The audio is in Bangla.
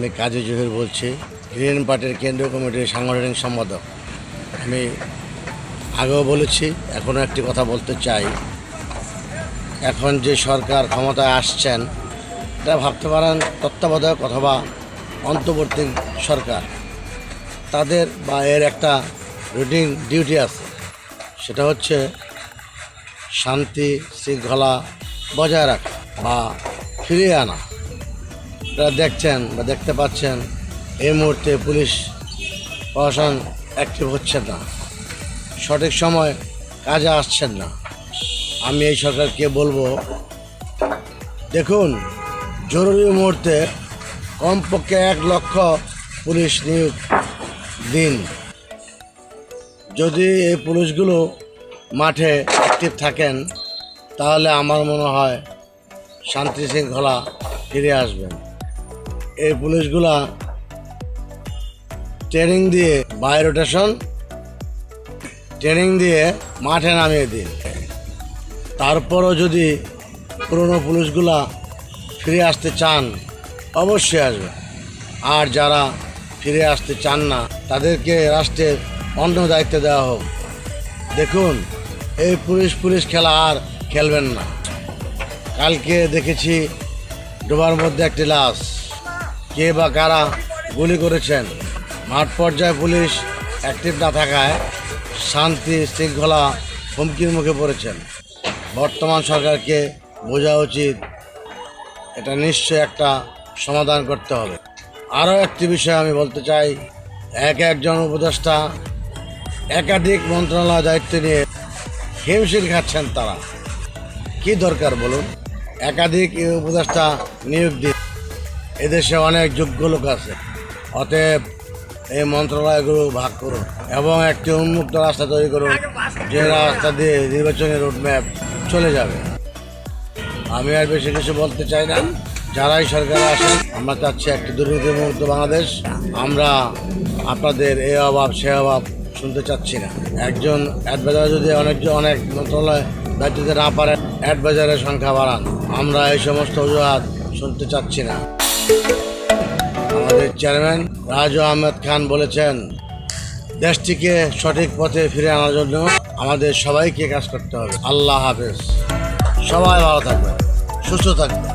আমি কাজী জহির বলছি গ্রিন পার্টির কেন্দ্রীয় কমিটির সাংগঠনিক সম্পাদক। আমি আগেও বলেছি এখনও একটি কথা বলতে চাই। এখন যে সরকার ক্ষমতায় আসছেন এটা ভাবতে পারেন তত্ত্বাবধায়ক অথবা অন্তর্বর্তী সরকার। তাদের বা এর একটা রুটিন ডিউটি আছে। সেটা হচ্ছে শান্তি, শৃঙ্খলা বজায় রাখা বা ফিরিয়ে আনা। আপনারা দেখছেন বা দেখতে পাচ্ছেন, এই মুহূর্তে পুলিশ প্রশাসন অ্যাক্টিভ হচ্ছে না। সঠিক সময় কাজে আসছেন না। আমি এই সরকারকে বলব, দেখুন, জরুরি মুহূর্তে কমপক্ষে এক লক্ষ পুলিশ নিয়োগ দিন। যদি এই পুলিশগুলো মাঠে অ্যাক্টিভ থাকেন, তাহলে আমার মনে হয় শান্তি শৃঙ্খলা ফিরে আসবেন এই পুলিশগুলা ট্রেনিং দিয়ে বাই রোটেশন ট্রেনিং দিয়ে মাঠে নামিয়ে দিন তারপরও যদি পুরনো পুলিশগুলা ফিরে আসতে চান, অবশ্যই আসবে আর যারা ফিরে আসতে চান না, তাদেরকে রাষ্ট্রের অন্য দায়িত্ব দেওয়া হোক। দেখুন, এই পুলিশ পুলিশ খেলা আর খেলবেন না। কালকে দেখেছি ডোবার মধ্যে একটি লাশ। কে বা কারা গুলি করেছেন। মাঠ পর্যায়ে পুলিশ অ্যাক্টিভ না থাকায় শান্তি, শৃঙ্খলা হুমকির মুখে পড়েছেন। বর্তমান সরকারকে বোঝা উচিত, এটা নিশ্চয়ই একটা সমাধান করতে হবে। আরও একটি বিষয় আমি বলতে চাই, এক একজন উপদেষ্টা একাধিক মন্ত্রণালয় দায়িত্ব নিয়ে হিমশিল খাচ্ছেন তারা। কি দরকার বলুন? একাধিক উপদেষ্টা নিয়োগ দিন এদেশে অনেক যোগ্য লোক আছে। অতএব এই মন্ত্রণালয়গুলো ভাগ করুন এবং একটি উন্মুক্ত রাস্তা তৈরি করুন, যে রাস্তা দিয়ে নির্বাচনী রোডম্যাপ চলে যাবে। আমি আর বেশি কিছু বলতে চাই না। যারাই সরকারে আসেন, আমরা চাচ্ছি একটি দুর্নীতিমুক্ত বাংলাদেশ। আমরা আপনাদের এই অভাব, সে অভাব শুনতে চাচ্ছি না। একজন অ্যাডভাইজার যদি অনেকজন অনেক মন্ত্রণালয় দায়িত্ব না পারে অ্যাডভাইজারের সংখ্যা বাড়ান। আমরা এই সমস্ত অজুহাত শুনতে চাচ্ছি না। আমাদের চেয়ারম্যান রাজু আহমেদ খান বলেছেন, দেশটিকে সঠিক পথে ফিরে আনার জন্য আমাদের সবাইকে কাজ করতে হবে। আল্লাহ হাফেজ। সবাই ভালো থাকবে সুস্থ থাকবে